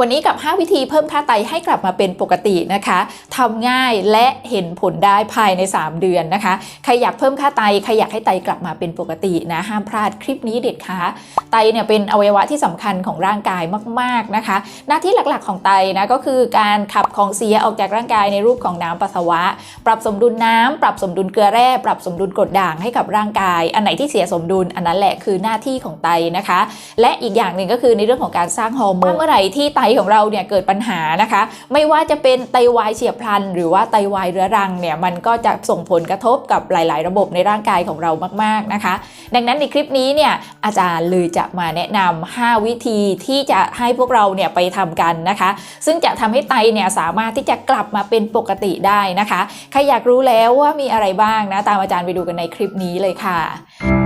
วันนี้กับ 5 วิธีเพิ่มค่าไตให้กลับมาเป็นปกตินะคะทำง่ายและเห็นผลได้ภายใน 3 เดือนนะคะ ใครอยากเพิ่มค่าไตใครอยากให้ไตกลับมาเป็นปกตินะห้ามพลาดคลิปนี้เด็ดขาดไตเนี่ยเป็นอวัยวะที่สำคัญของร่างกายมาก ๆนะคะ หน้าที่หลักๆของไตนะก็คือการขับของเสียออกจากร่างกายในรูปของน้ำปัสสาวะ ปรับสมดุลน้ำปรับสมดุลเกลือแร่ ปรับสมดุลกรดด่างให้กับร่างกาย อันไหนที่เสียสมดุลอันนั้นแหละคือหน้าที่ของไตนะคะ และอีกอย่างหนึ่งก็คือในเรื่องของการสร้างฮอร์โมนเมื่อไหร่ที่ไตของเราเนี่ยเกิดปัญหานะคะ ไม่ว่าจะเป็นไตวายเฉียบพลัน หรือว่าไตวายเรื้อรังเนี่ยมันก็จะส่งผลกระทบกับหลาย ๆ ระบบในร่างกายของเรามาก ๆ นะคะ ดังนั้นในคลิปนี้เนี่ยอาจารย์เลยจะมาแนะนำ5วิธีที่จะให้พวกเราเนี่ยไปทำกันนะคะ ซึ่งจะทำให้ไตเนี่ยสามารถที่จะกลับมาเป็นปกติได้นะคะ ใครอยากรู้แล้วว่ามีอะไรบ้างนะ ตามอาจารย์ไปดูกันในคลิปนี้เลยค่ะ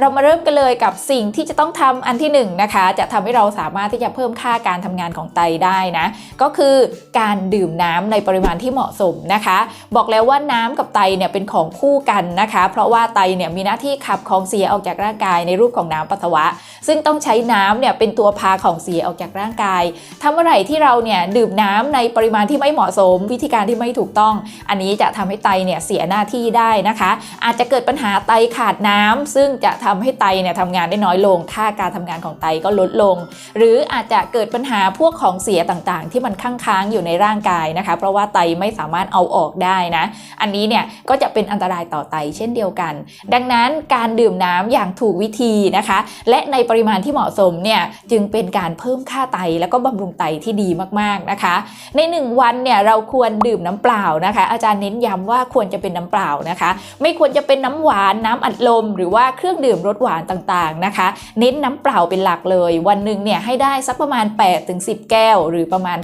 เรามาเริ่มกันเลยกับสิ่งที่จะต้องทำอันที่1นงนะคะ จะทำให้เราสามารถที่จะเพิ่มค่าการทำงานของไตได้นะ ก็คือการดื่มน้ำในปริมาณที่เหมาะสมนะคะ บอกแล้วว่าน้ำกับไตเนี่ยเป็นของคู่กันนะคะ เพราะว่าไตเนี่ยมีหน้าที่ขับของเสียออกจากร่างกายในรูปของน้ำปัสสาวะ ซึ่งต้องใช้น้ำเนี่ยเป็นตัวพาของเสียออกจากร่างกายถ้าเมื่อไหร่ที่เราเนี่ยดื่มน้ำในปริมาณที่ไม่เหมาะสม วิธีการที่ไม่ถูกต้อง อันนี้จะทำให้ไตเนี่ยเสียหน้าที่ได้นะคะ อาจจะเกิดปัญหาไตขาดน้ำซึ่งจะทำให้ไตเนี่ยทำงานได้น้อยลง ค่าการทำงานของไตก็ลดลง หรืออาจจะเกิดปัญหาพวกของเสียต่างๆ ที่มันค้างค้างอยู่ในร่างกายนะคะ เพราะว่าไตไม่สามารถเอาออกได้นะ อันนี้เนี่ยก็จะเป็นอันตรายต่อไตเช่นเดียวกัน ดังนั้นการดื่มน้ำอย่างถูกวิธีนะคะ และในปริมาณที่เหมาะสมเนี่ยจึงเป็นการเพิ่มค่าไตแล้วก็บำรุงไตที่ดีมากๆนะคะ ใน 1 วันเนี่ยเราควรดื่มน้ำเปล่านะคะ อาจารย์เน้นย้ำว่าควรจะเป็นน้ำเปล่านะคะ ไม่ควรจะเป็นน้ำหวานน้ำอัดลม หรือว่าเครื่องดื่มรสหวานต่างๆนะคะ เน้นน้ำเปล่าเป็นหลักเลย วันหนึ่งเนี่ยให้ได้สักประมาณ 8-10 แก้ว หรือประมาณ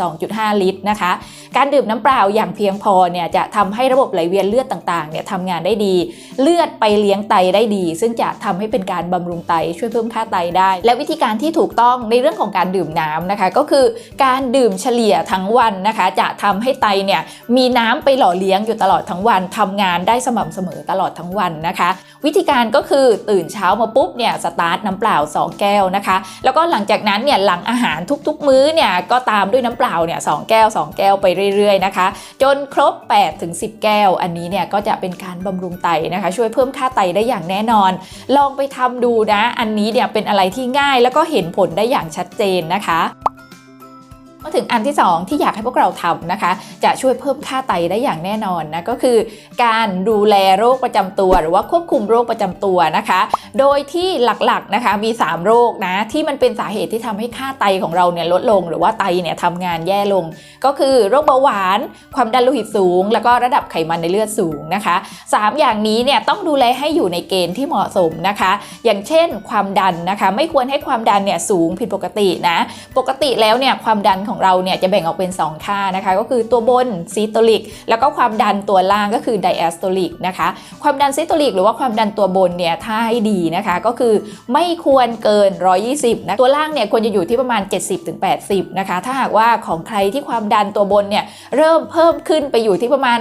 2-2.5 ลิตรนะคะ การดื่มน้ำเปล่าอย่างเพียงพอเนี่ยจะทำให้ระบบไหลเวียนเลือดต่างๆเนี่ยทำงานได้ดี เลือดไปเลี้ยงไตได้ดี ซึ่งจะทำให้เป็นการบำรุงไตช่วยเพิ่มค่าไตได้ และวิธีการที่ถูกต้องในเรื่องของการดื่มน้ำนะคะ ก็คือการดื่มเฉลี่ยทั้งวันนะคะ จะทำให้ไตเนี่ยมีน้ำไปหล่อเลี้ยงอยู่ตลอดทั้งวันทำงานได้สม่ำเสมอตลอดทั้งวันนะคะ วิธีการก็คือตื่นเช้ามาปุ๊บเนี่ยสตาร์ทน้ำเปล่า 2 แก้วนะคะ แล้วก็หลังจากนั้นเนี่ยหลังอาหารทุกๆ มื้อเนี่ยก็ตามด้วยน้ำเปล่าเนี่ยสแก้ว 2 แก้วไปเรื่อยๆนะคะ จนครบ8ถึง10 แก้ว อันนี้เนี่ยก็จะเป็นการบำรุงไตนะคะ ช่วยเพิ่มค่าไตได้อย่างแน่นอน ลองไปทำดูนะ อันนี้เนี่ยเป็นอะไรที่ง่ายแล้วก็เห็นผลได้อย่างชัดเจนนะคะ มาถึงอันที่ 2 ที่อยากให้พวกเราทำนะคะ จะช่วยเพิ่มค่าไตได้อย่างแน่นอนนะก็คือ การดูแลโรคประจำตัว หรือว่าควบคุมโรคประจำตัวนะคะ โดยที่หลักๆนะคะมี 3 โรคนะที่มันเป็นสาเหตุที่ทำให้ค่าไตของเราเนี่ยลดลง หรือว่าไตเนี่ยทำงานแย่ลง ก็คือโรคเบาหวาน ความดันโลหิตสูง แล้วก็ระดับไขมันในเลือดสูงนะคะ 3 อย่างนี้เนี่ยต้องดูแลให้อยู่ในเกณฑ์ที่เหมาะสมนะคะ อย่างเช่น ความดันนะคะ ไม่ควรให้ความดันเนี่ยสูงผิดปกตินะปกติแล้วเนี่ยความดันของเราเนี่ยจะแบ่งออกเป็น 2 ค่านะคะ ก็คือตัวบนซีโตลิกแล้วก็ความดันตัวล่างก็คือไดแอสโตลิกนะคะความดันซีโตลิกหรือว่าความดันตัวบนเนี่ยถ้าให้ดีนะคะก็คือไม่ควรเกิน 120นะตัวล่างเนี่ยควรจะอยู่ที่ประมาณ 70-80นะคะถ้าหากว่าของใครที่ความดันตัวบนเนี่ยเริ่มเพิ่มขึ้นไปอยู่ที่ประมาณ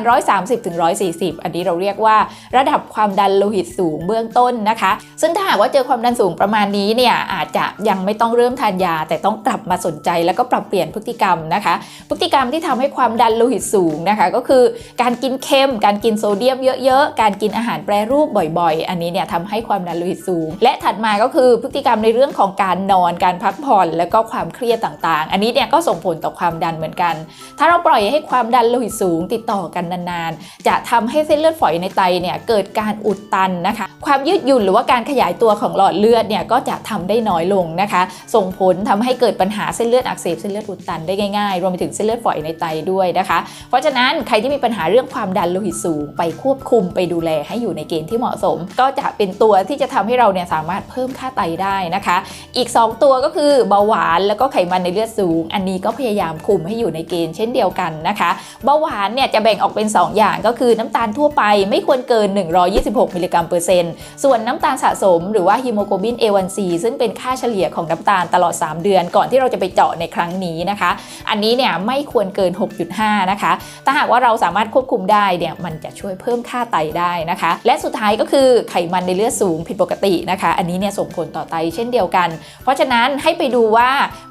130-140 อันนี้เราเรียกว่าระดับความดันโลหิตสูงเบื้องต้นนะคะ ซึ่งถ้าหากว่าเจอความดันสูงประมาณนี้เนี่ยอาจจะยังไม่ต้องเริ่มทานยา แต่ต้องกลับมาสนใจแล้วก็ปรับเปลี่ยนพฤติกรรมนะคะ พฤติกรรมที่ทำให้ความดันโลหิตสูงนะคะ ก็คือการกินเค็ม การกินโซเดียมเยอะๆ การกินอาหารแปรรูปบ่อยๆ อันนี้เนี่ยทำให้ความดันโลหิตสูง และถัดมาก็คือพฤติกรรมในเรื่องของการนอน การพักผ่อน แล้วก็ความเครียดต่างๆ อันนี้เนี่ยก็ส่งผลต่อความดันเหมือนกัน ถ้าเราปล่อยให้ความดันโลหิตสูงติดต่อกันนานๆ จะทำให้เส้นเลือดฝอยในไตเนี่ยเกิดการอุดตันนะคะ ความยืดหยุ่นหรือว่าการขยายตัวของหลอดเลือดเนี่ยก็จะทำได้น้อยลงนะคะ ส่งผลทำให้เกิดปัญหาเส้นเลือดอักเสบเส้นเลือดอุดตันได้ง่ายๆ รวมไปถึงเส้นเลือดฝอยในไตด้วยนะคะ เพราะฉะนั้นใครที่มีปัญหาเรื่องความดันโลหิตสูง ไปควบคุมไปดูแลให้อยู่ในเกณฑ์ที่เหมาะสม ก็จะเป็นตัวที่จะทำให้เราเนี่ยสามารถเพิ่มค่าไตได้นะคะ อีก 2 ตัวก็คือเบาหวานแล้วก็ไขมันในเลือดสูง อันนี้ก็พยายามคุมให้อยู่ในเกณฑ์เช่นเดียวกันนะคะเบาหวานเนี่ยจะแบ่งออกเป็น 2 อย่างก็คือน้ำตาลทั่วไปไม่ควรเกิน 126 มิลลิกรัมเปอร์เซ็นต์ส่วนน้ำตาลสะสม หรือว่าฮีโมโกลบิน A1C ซึ่งเป็นค่าเฉลี่ยของน้ำตาลตลอด 3 เดือน ก่อนที่เราจะไปเจาะในครั้งนี้นะนะคะ อันนี้เนี่ยไม่ควรเกิน 6.5 นะคะ ถ้าหากว่าเราสามารถควบคุมได้เนี่ยมันจะช่วยเพิ่มค่าไตได้นะคะ และสุดท้ายก็คือไขมันในเลือดสูงผิดปกตินะคะ อันนี้เนี่ยส่งผลต่อไตเช่นเดียวกัน เพราะฉะนั้นให้ไปดูว่า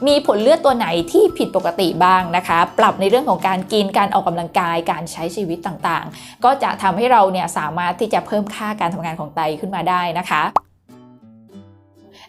มีผลเลือดตัวไหนที่ผิดปกติบ้างนะคะ ปรับในเรื่องของการกินการออกกำลังกายการใช้ชีวิตต่างๆ ก็จะทำให้เราเนี่ยสามารถที่จะเพิ่มค่าการทำงานของไตขึ้นมาได้นะคะ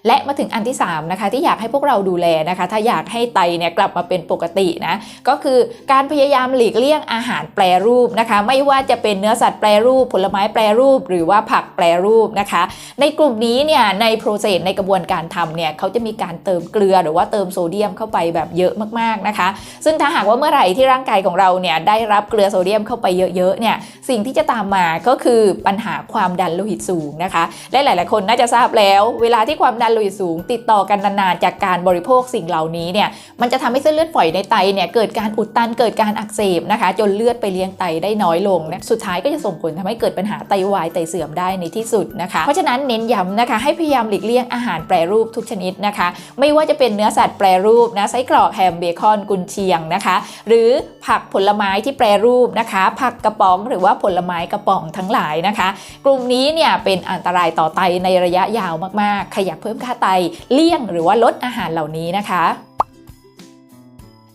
และมาถึงอันที่3นะคะที่อยากให้พวกเราดูแลนะคะ ถ้าอยากให้ไตเนี่ยกลับมาเป็นปกตินะก็คือการพยายามหลีกเลี่ยงอาหารแปรรูปนะคะ ไม่ว่าจะเป็นเนื้อสัตว์แปรรูป ผลไม้แปรรูป หรือว่าผักแปรรูปนะคะ ในกลุ่มนี้เนี่ยในโปรเซสในกระบวนการทำเนี่ยเขาจะมีการเติมเกลือหรือว่าเติมโซเดียมเข้าไปแบบเยอะมากๆนะคะ ซึ่งถ้าหากว่าเมื่อไหร่ที่ร่างกายของเราเนี่ยได้รับเกลือโซเดียมเข้าไปเยอะๆเนี่ยสิ่งที่จะตามมาก็คือปัญหาความดันโลหิตสูงนะคะและหลาย ๆ คนน่าจะทราบแล้ว เวลาที่ความดันลหิตสูง ติดต่อกันนานๆจากการบริโภคสิ่งเหล่านี้เนี่ยมันจะทำให้เส้นเลือดฝอยในไตเนี่ยเกิดการอุดตันเกิดการอักเสบนะคะ จนเลือดไปเลี้ยงไตได้น้อยลงนะสุดท้ายก็จะส่งผลทำให้เกิดปัญหาไตวายไตเสื่อมได้ในที่สุดนะคะ เพราะฉะนั้นเน้นย้ำนะคะ ให้พยายามหลีกเลี่ยงอาหารแปรรูปทุกชนิดนะคะ ไม่ว่าจะเป็นเนื้อสัตว์แปรรูปนะไส้กรอกแฮมเบคอนกุนเชียงนะคะ หรือผักผลไม้ที่แปรรูปนะคะ ผักกระป๋องหรือว่าผลไม้กระป๋องทั้งหลายนะคะ กลุ่มนี้เนี่ยเป็นอันตรายต่อไตในระยะยาวมากๆ ขยับเพิ่มค่าไตเลี่ยงหรือว่าลดอาหารเหล่านี้นะคะ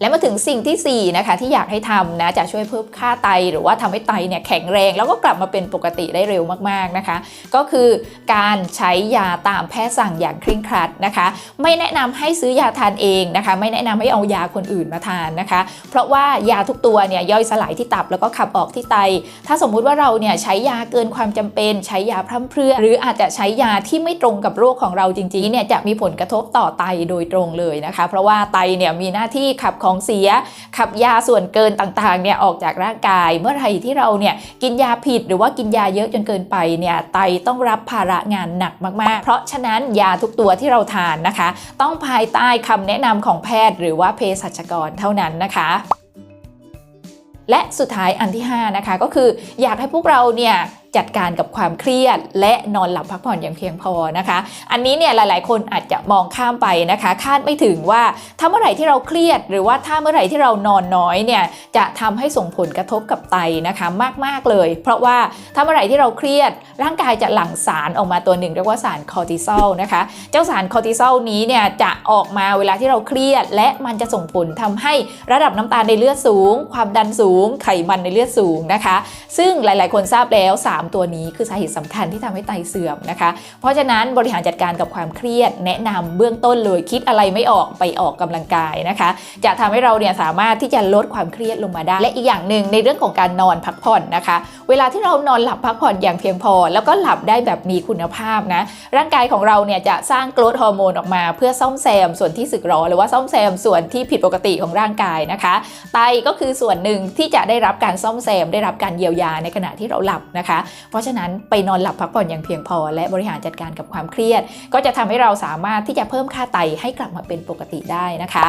และมาถึงสิ่งทีสี่ 4 นะคะ ที่อยากให้ทำนะจะช่วยเพิ่มค่าไตหรือว่าทำให้ไตเนี่ยแข็งแรง แล้วก็กลับมาเป็นปกติได้เร็วมากๆนะคะ ก็คือการใช้ยาตามแพทย์สั่งอย่างเคร่งครัดนะคะ ไม่แนะนำให้ซื้อยาทานเองนะคะ ไม่แนะนำให้เอายาคนอื่นมาทานนะคะ เพราะว่ายาทุกตัวเนี่ยย่อยสลายที่ตับแล้วก็ขับออกที่ไต ถ้าสมมุติว่าเราเนี่ยใช้ยาเกินความจำเป็น ใช้ยาพร่ำเพรื่อ หรืออาจจะใช้ยาที่ไม่ตรงกับโรคของเราจริงๆเนี่ยจะมีผลกระทบต่อไตโดยตรงเลยนะคะ เพราะว่าไตเนี่ยมีหน้าที่ขับของของเสีย ขับยาส่วนเกินต่างๆเนี่ยออกจากร่างกาย เมื่อไหร่ที่เราเนี่ยกินยาผิดหรือว่ากินยาเยอะจนเกินไปเนี่ยไตต้องรับภาระงานหนักมากๆ เพราะฉะนั้นยาทุกตัวที่เราทานนะคะ ต้องภายใต้คำแนะนำของแพทย์ หรือว่าเภสัชกรเท่านั้นนะคะและสุดท้ายอันที่ 5 นะคะ ก็คืออยากให้พวกเราเนี่ย จัดการกับความเครียด และนอนหลับพักผ่อนอย่างเพียงพอนะคะ อันนี้เนี่ยหลาย ๆ คนอาจจะมองข้ามไปนะคะ คาดไม่ถึงว่าถ้าเมื่อไหร่ที่เราเครียด หรือว่าถ้าเมื่อไหร่ที่เรานอนน้อยเนี่ยจะทำให้ส่งผลกระทบกับไตนะคะมาก ๆ เลย เพราะว่าถ้าเมื่อไหร่ที่เราเครียด ร่างกายจะหลั่งสารออกมาตัวหนึ่งเรียกว่าสารคอร์ติซอลนะคะ เจ้าสารคอร์ติซอลนี้เนี่ยจะออกมาเวลาที่เราเครียด และมันจะส่งผลทำให้ระดับน้ำตาลในเลือดสูง ความดันสูง ไขมันในเลือดสูงนะคะ ซึ่งหลาย ๆ คนทราบแล้ว3ตัวนี้คือสาเหตุสำคัญที่ทำให้ไตเสื่อมนะคะ เพราะฉะนั้นบริหารจัดการกับความเครียด แนะนำเบื้องต้นเลยคิดอะไรไม่ออกไปออกกำลังกายนะคะ จะทำให้เราเนี่ยสามารถที่จะลดความเครียดลงมาได้ และอีกอย่างหนึ่งในเรื่องของการนอนพักผ่อนนะคะ เวลาที่เรานอนหลับพักผ่อนอย่างเพียงพอ แล้วก็หลับได้แบบมีคุณภาพนะร่างกายของเราเนี่ยจะสร้างโกรทฮอร์โมนออกมา เพื่อซ่อมแซมส่วนที่สึกหรอหรือว่าซ่อมแซมส่วนที่ผิดปกติของร่างกายนะคะ ไตก็คือส่วนหนึ่งที่จะได้รับการซ่อมแซมได้รับการเยียวยาในขณะที่เราหลับนะคะเพราะฉะนั้นไปนอนหลับพักผ่อนอย่างเพียงพอ และบริหารจัดการกับความเครียด ก็จะทำให้เราสามารถที่จะเพิ่มค่าไตให้กลับมาเป็นปกติได้นะคะ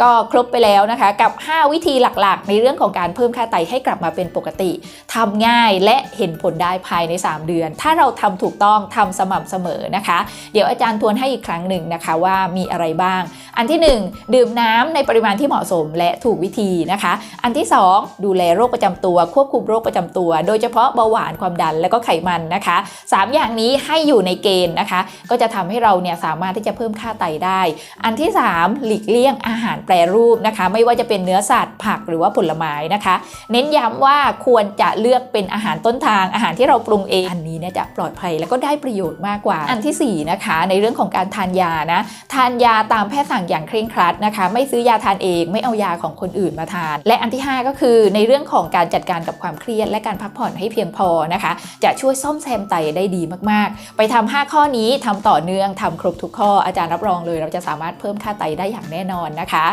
ก็ครบไปแล้วนะคะกับ 5 วิธีหลักๆ ในเรื่องของการเพิ่มค่าไตให้กลับมาเป็นปกติทำง่ายและเห็นผลได้ภายใน 3 เดือน ถ้าเราทำถูกต้องทำสม่ำเสมอนะคะ เดี๋ยวอาจารย์ทวนให้อีกครั้งหนึ่งนะคะว่ามีอะไรบ้าง อันที่ 1 ดื่มน้ำในปริมาณที่เหมาะสมและถูกวิธีนะคะ อันที่ 2 ดูแลโรคประจำตัว ควบคุมโรคประจำตัว โดยเฉพาะเบาหวานความดันและก็ไขมันนะคะ 3 อย่างนี้ให้อยู่ในเกณฑ์นะคะ ก็จะทำให้เราเนี่ยสามารถที่จะเพิ่มค่าไตได้ อันที่ 3 หลีกเลี่ยงอาหารแปรรูปนะคะ ไม่ว่าจะเป็นเนื้อสัตว์ผักหรือว่าผลไม้นะคะ เน้นย้ำว่าควรจะเลือกเป็นอาหารต้นทางอาหารที่เราปรุงเองอันนี้เนี่ยจะปลอดภัยแล้วก็ได้ประโยชน์มากกว่า อันทีสี่ 4 นะคะ ในเรื่องของการทานยานะทานยาตามแพทย์สั่งอย่างเคร่งครัดนะคะ ไม่ซื้อยาทานเองไม่เอายาของคนอื่นมาทาน และอันที่ 5 ก็คือในเรื่องของการจัดการกับความเครียดและการพักผ่อนให้เพียงพอนะคะจะช่วยซ่อมแซมไตได้ดีมากๆ ไปทำ5ข้อนี้ทำต่อเนื่องทำครบทุกข้ออาจารย์รับรองเลย เราจะสามารถเพิ่มค่าไตได้อย่างแน่นอนนะคะ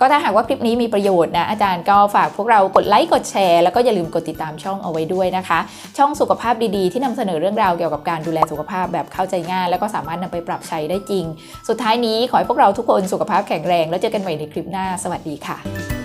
ก็ถ้าหากว่าคลิปนี้มีประโยชน์นะอาจารย์ก็ฝากพวกเรากดไลค์กดแชร์แล้วก็อย่าลืมกดติดตามช่องเอาไว้ด้วยนะคะ ช่องสุขภาพดีๆ ที่นำเสนอเรื่องราวเกี่ยวกับการดูแลสุขภาพแบบเข้าใจง่าย แล้วก็สามารถนำไปปรับใช้ได้จริง สุดท้ายนี้ขอให้พวกเราทุกคนสุขภาพแข็งแรง แล้วเจอกันใหม่ในคลิปหน้า สวัสดีค่ะ